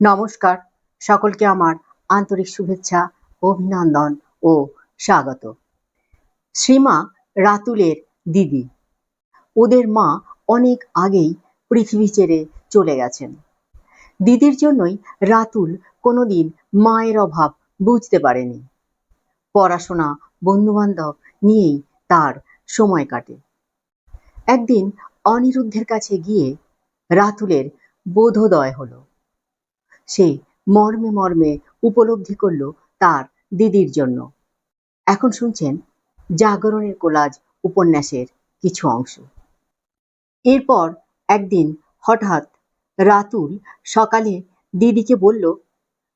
নমস্কার। সকলকে আমার আন্তরিক শুভেচ্ছা, অভিনন্দন ও স্বাগত। শ্রীমা রাতুলের দিদি। ওদের মা অনেক আগেই পৃথিবী ছেড়ে চলে গেছেন। দিদির জন্যই রাতুল কোনোদিন মায়ের অভাব বুঝতে পারেনি। পড়াশোনা, বন্ধুবান্ধব নিয়েই তার সময় কাটে। একদিন অনিরুদ্ধের কাছে গিয়ে রাতুলের বোধোদয় হলো। সে মর্মে মর্মে উপলব্ধি করল তার দিদির জন্য। এখন শুনছেন জাগরণের কোলাজ উপন্যাসের কিছু অংশ। এরপর একদিন হঠাৎ রাতুল সকালে দিদিকে বলল,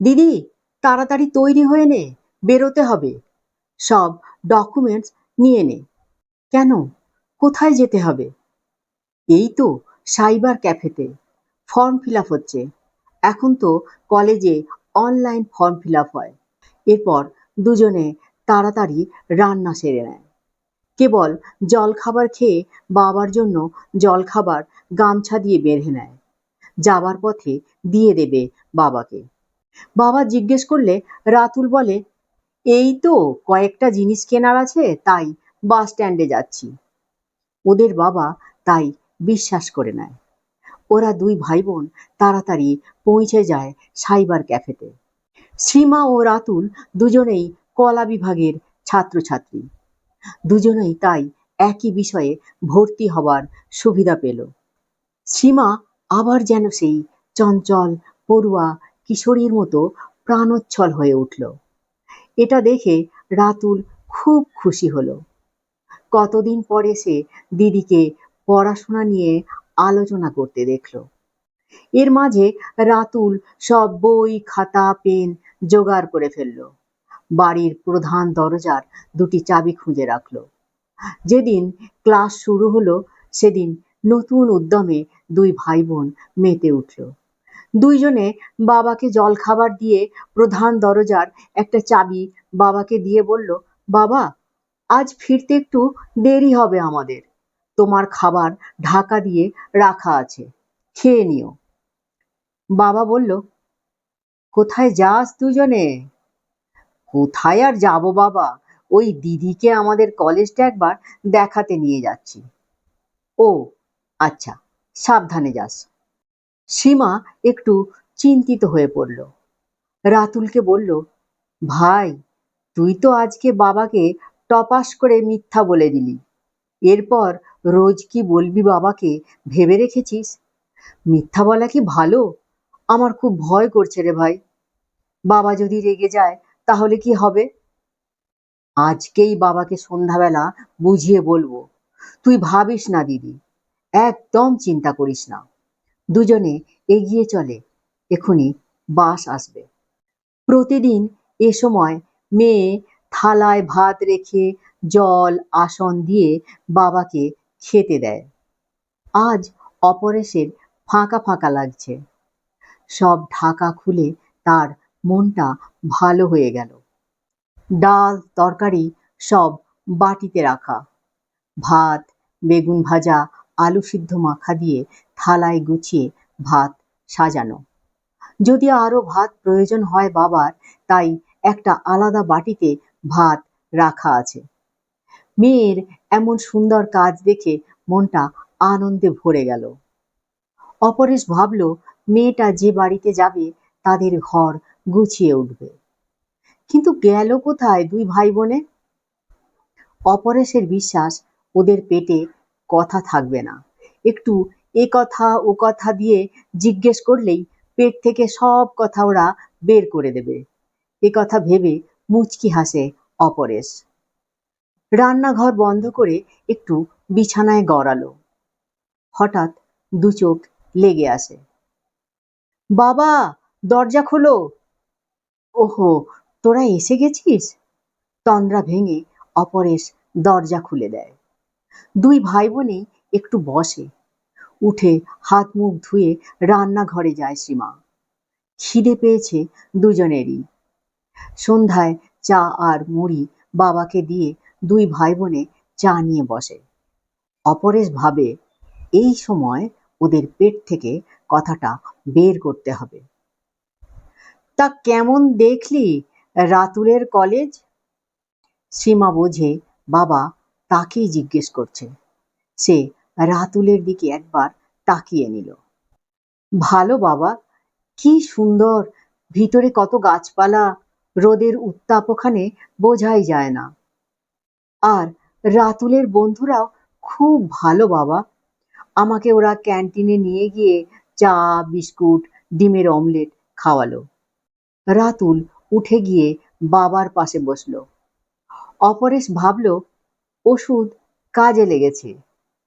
দিদি, তাড়াতাড়ি তৈরি হয়ে নে, বেরোতে হবে। সব ডকুমেন্টস নিয়ে নে। কেন? কোথায় যেতে হবে? এই তো সাইবার ক্যাফেতে ফর্ম ফিল আপ হচ্ছে। এখন তো কলেজে অনলাইন ফর্ম ফিল হয়। এরপর দুজনে তাড়াতাড়ি রান্না সেরে নেয়। কেবল জলখাবার খেয়ে বাবার জন্য জলখাবার গামছা দিয়ে বেঁধে নেয়। যাবার পথে দিয়ে দেবে বাবাকে। বাবা জিজ্ঞেস করলে, রাতুল বলে, এই তো কয়েকটা জিনিস কেনার আছে, তাই বাস স্ট্যান্ডে যাচ্ছি। ওদের বাবা তাই বিশ্বাস করে নেয়। ওরা দুই ভাই বোন তাড়াতাড়ি পৌঁছে যায় সাইবার ক্যাফেতে। শ্রীমা ও রাতুল দুজনেই কলা বিভাগের ছাত্রছাত্রী। দুজনেই তাই একই বিষয়ে ভর্তি হবার সুবিধা পেল। শ্রীমা আবার যেন সেই চঞ্চল, পড়ুয়া, কিশোরীর মতো প্রাণোচ্ছল হয়ে উঠল। এটা দেখে রাতুল খুব খুশি হলো। কতদিন পরে সে দিদিকে পড়াশোনা নিয়ে আলোচনা করতে দেখল। এর মাঝে রাতুল সব বই, খাতা, পেন জোগাড় করে ফেলল। বাড়ির প্রধান দরজার দুটি চাবি খুঁজে রাখল। যেদিন ক্লাস শুরু হলো, সেদিন নতুন উদ্যমে দুই ভাই বোন মেতে উঠল। দুইজনে বাবাকে জল খাবার দিয়ে প্রধান দরজার একটা চাবি বাবাকে দিয়ে বলল, বাবা, আজ ফিরতে একটু দেরি হবে আমাদের। তোমার খাবার ঢাকা দিয়ে রাখা আছে। খেয়ে নিও। বাবা বলল, কোথায় যাস দুজনে? কোথায় আর যাব বাবা? ওই দিদিকে আমাদের কলেজটা একবার দেখাতে নিয়ে যাচ্ছি। ও আচ্ছা সাবধানে যাস। সীমা একটু চিন্তিত হয়ে পড়ল। রাতুলকে বলল, ভাই, তুই তো আজকে বাবাকে টপাস করে মিথ্যা বলে দিলি। এরপর রোজ কি বলবি বাবাকে? ভেবে রেখেছিস? মিথ্যা বলা কি ভালো? আমার খুব ভয় করছে রে ভাই। বাবা যদি রেগে যায়, তাহলে কি হবে? আজকেই বাবাকে সন্ধ্যাবেলা বুঝিয়ে বলব। তুই ভাবিস না দিদি, একদম চিন্তা করিস না। দুজনে এগিয়ে চলে এখনই বাস আসবে। প্রতিদিন এ সময় মেয়ে থালায় ভাত রেখে জল আসন দিয়ে বাবাকে খেতে দেয়। আজ অপরেশের ফাঁকা ফাঁকা লাগছে। সব ঢাকা খুলে তার মনটা ভালো হয়ে গেল। ডাল, তরকারি সব বাটিতে রাখা। ভাত, বেগুন ভাজা, আলু সিদ্ধ মাখা দিয়ে থালায় গুছিয়ে ভাত সাজানো। যদি আরও ভাত প্রয়োজন হয় বাবার, তাই একটা আলাদা বাটিতে ভাত রাখা আছে। মেয়ের এমন সুন্দর কাজ দেখে মনটা আনন্দে ভরে গেল। অপরেশ ভাবল, মেয়েটা যে বাড়িতে যাবে, তাদের ঘর গুছিয়ে উঠবে। কিন্তু গেল কোথায় দুই ভাই বোনে অপরেশের বিশ্বাস, ওদের পেটে কথা থাকবে না। একটু এ কথা, ও কথা দিয়ে জিজ্ঞেস করলেই পেট থেকে সব কথা ওরা বের করে দেবে। এ কথা ভেবে মুচকি হাসে অপরেশ। রান্নাঘর বন্ধ করে একটু বিছানায় গড়ালো। হঠাৎ দু চোখ লেগে আসে। বাবা, দরজা খোলো। ওহো, তোরা এসে গেছিস? তন্দ্রা ভেঙে অপরেশ দরজা খুলে দেয়। দুই ভাই বোনেই একটু বসে। উঠে হাত মুখ ধুয়ে রান্নাঘরে যায় সীমা। খিদে পেয়েছে দুজনেরই। সন্ধ্যায় চা আর মুড়ি বাবাকে দিয়ে দুই ভাই বোনে চা নিয়ে বসে। অপরেশ ভাবে, এই সময় ওদের পেট থেকে কথাটা বের করতে হবে। তা কেমন দেখলি রাতুলের কলেজ? সীমা বোঝে, বাবা তাকেই জিজ্ঞেস করছে। সে রাতুলের দিকে একবার তাকিয়ে নিল। ভালো বাবা, কি সুন্দর! ভিতরে কত গাছপালা, রোদের উত্তাপ ওখানে বোঝাই যায় না। আর রাতুলের বন্ধুরাও খুব ভালো বাবা। আমাকে ওরা ক্যান্টিনে নিয়ে গিয়ে চা, বিস্কুট, ডিমের অমলেট খাওয়ালো। রাতুল উঠে গিয়ে বাবার পাশে বসল। অপরেশ ভাবল, ওষুধ কাজে লেগেছে।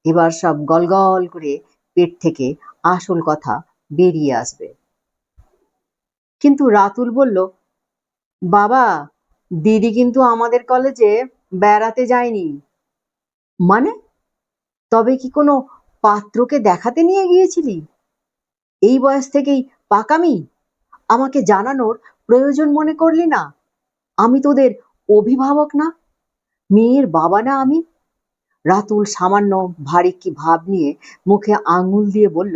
এবার সব গলগল করে পেট থেকে আসল কথা বেরিয়ে আসবে। কিন্তু রাতুল বলল, বাবা, দিদি কিন্তু আমাদের কলেজে বেড়াতে যায়নি। মানে? তবে কি কোনো পাত্রকে দেখাতে নিয়ে গিয়েছিলি? এই বয়স থেকেই পাকামি? আমাকে জানানোর প্রয়োজন মনে করলি না? আমি তোদের অভিভাবক না? মেয়ের বাবা না আমি? রাতুল সামান্য ভারী কি ভাব নিয়ে মুখে আঙুল দিয়ে বলল,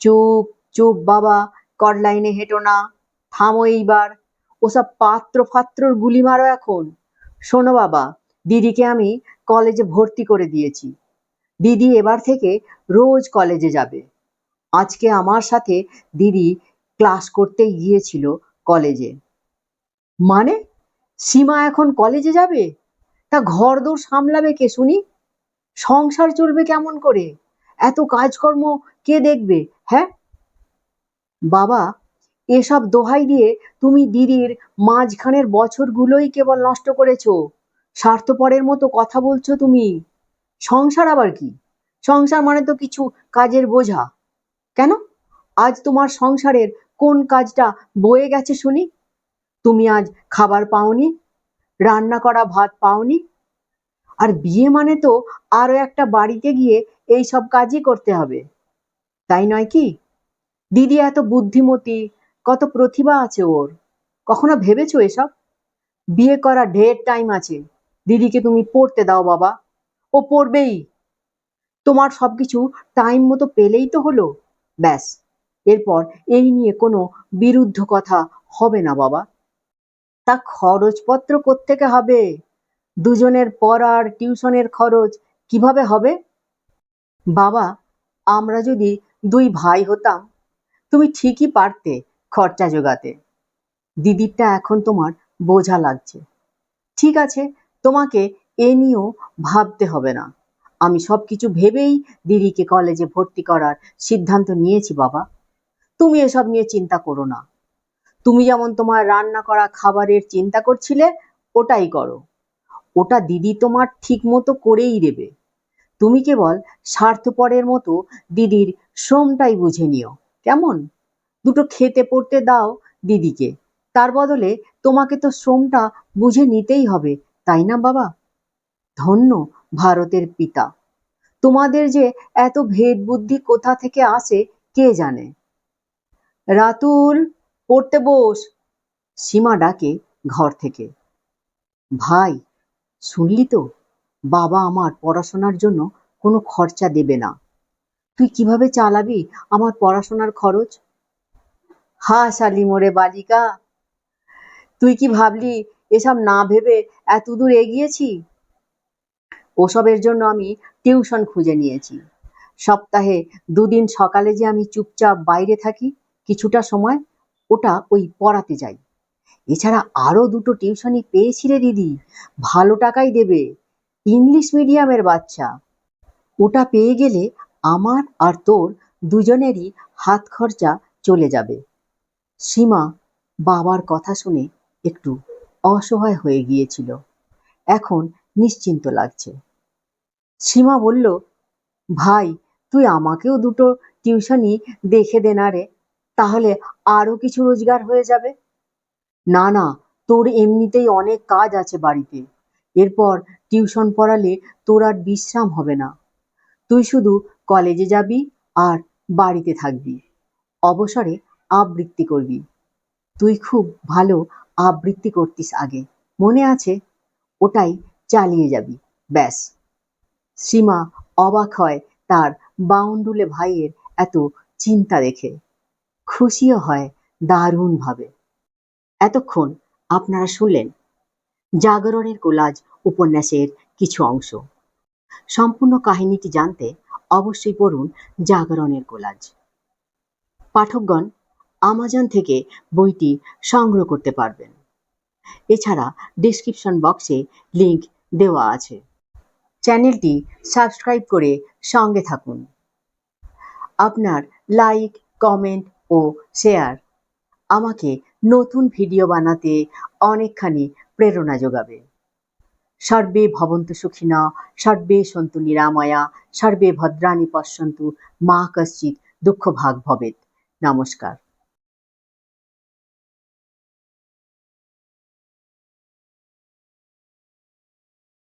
চুপ চুপ বাবা কর লাইনে হেঁটো না। থামো এইবার। ওসব পাত্র ফাত্রর গুলি মারো এখন। শোনো বাবা, দিদিকে আমি কলেজে ভর্তি করে দিয়েছি। দিদি এবার থেকে রোজ কলেজে যাবে। আজকে আমার সাথে দিদি ক্লাস করতে গিয়েছিল কলেজে। মানে? সীমা এখন কলেজে যাবে? তা ঘরদোর সামলাবে কে শুনি? সংসার চলবে কেমন করে? এত কাজকর্ম কে দেখবে হ্যাঁ? বাবা এসব দোহাই দিয়ে তুমি দিদির মাঝখানের বছরগুলোই কেবল নষ্ট করেছ। স্বার্থপরের মতো কথা বলছো তুমি। সংসার আবার কি? সংসার মানে তো কিছু কাজের বোঝা। কেন? আজ তোমার সংসারের কোন কাজটা বয়ে গেছে শুনি? তুমি আজ খাবার পাওনি? রান্না করা ভাত পাওনি? আর বিয়ে মানে তো আরও একটা বাড়িতে গিয়ে এই সব কাজই করতে হবে। তাই নয় কি? দিদি এত বুদ্ধিমতী কত প্রতিভা আছে ওর। কখনো ভেবেছো এসব? বিয়ে করা ঢের টাইম আছে। দিদিকে তুমি পড়তে দাও বাবা। ও পড়বেই। তোমার সবকিছু টাইম মতো পেলেই তো হলো। ব্যাস। এরপর এই নিয়ে কোনো বিরুদ্ধ কথা হবে না বাবা। তা খরচপত্র কোত্থেকে হবে? দুজনের পড়ার, টিউশনের খরচ কীভাবে হবে? বাবা, আমরা যদি দুই ভাই হতাম, তুমি ঠিকই পারতে। খরচা জোগাতে। দিদিরটা এখন তোমার বোঝা লাগছে। ঠিক আছে, তোমাকে এ নিয়েও ভাবতে হবে না। আমি সবকিছু ভেবেই দিদিকে কলেজে ভর্তি করার সিদ্ধান্ত নিয়েছি বাবা। তুমি এসব নিয়ে চিন্তা করো না। তুমি যেমন তোমার রান্না করা খাবারের চিন্তা করছিলে, ওটাই করো। ওটা দিদি তোমার ঠিক মতো করেই দেবে। তুমি কেবল স্বার্থপরের মতো দিদির শ্রমটাই বুঝে নিও। কেমন? দুটো খেতে পড়তে দাও দিদিকে। তার বদলে তোমাকে তো শ্রমটা বুঝে নিতেই হবে, তাই না বাবা? ধন্য ভারতের পিতা। তোমাদের যে এত ভেদ বুদ্ধি কোথা থেকে আসে কে জানে? রাতুল, পড়তে বস। সীমা ডাকে ঘর থেকে। ভাই, শুনলি তো? বাবা আমার পড়াশোনার জন্য কোনো খরচা দেবে না। তুই কীভাবে চালাবি আমার পড়াশোনার খরচ? হা শালি মোরে বালিকা, তুই কি ভাবলি এসব না ভেবে এত দূর এগিয়েছি? ওসবের জন্য আমি টিউশন খুঁজে নিয়েছি। সপ্তাহে দুদিন সকালে যে আমি চুপচাপ বাইরে থাকি কিছুটা সময়, ওটা ওই পড়াতে যাই। এছাড়া আরও দুটো টিউশনই পেয়েছি রে দিদি, ভালো টাকাই দেবে, ইংলিশ মিডিয়ামের বাচ্চা। ওটা পেয়ে গেলে আমার আর তোর দুজনেরই হাত খরচা চলে যাবে। সীমা বাবার কথা শুনে একটু অসহায় হয়ে গিয়েছিল। এখন নিশ্চিন্ত লাগছে। সীমা বলল, ভাই, তুই আমাকেও দুটো টিউশনই দেখে দে না রে, তাহলে আরও কিছু রোজগার হয়ে যাবে? না না, তোর এমনিতেই অনেক কাজ আছে বাড়িতে। এরপর টিউশন পড়ালে তোর আর বিশ্রাম হবে না। তুই শুধু কলেজে যাবি আর বাড়িতে থাকবি। অবসরে আবৃত্তি করবি। তুই খুব ভালো আবৃত্তি করতিস আগে। মনে আছে? ওটাই চালিয়ে যাবি। ব্যাস। সীমা অবাক হয় তার বাউন্ডুলে ভাইয়ের এত চিন্তা দেখে। খুশিও হয় দারুণভাবে। এতক্ষণ আপনারা শুনলেন জাগরণের কোলাজ উপন্যাসের কিছু অংশ। সম্পূর্ণ কাহিনীটি জানতে অবশ্যই পড়ুন জাগরণের কোলাজ। পাঠকগণ আমাজন থেকে বইটি সংগ্রহ করতে পারবেন। এছাড়া ডিসক্রিপশন বক্সে লিংক দেওয়া আছে। চ্যানেলটি সাবস্ক্রাইব করে সঙ্গে থাকুন। আপনার লাইক কমেন্ট ও শেয়ার আমাকে নতুন ভিডিও বানাতে অনেকখানি প্রেরণা যোগাবে। সর্বে ভবন্তু সুখিনা, সর্বে সন্তু নিরাময়া, সর্বে ভদ্রাণী পশ্যন্তু মা কশ্চিৎ দুঃখ ভাগ ভবেত। নমস্কার।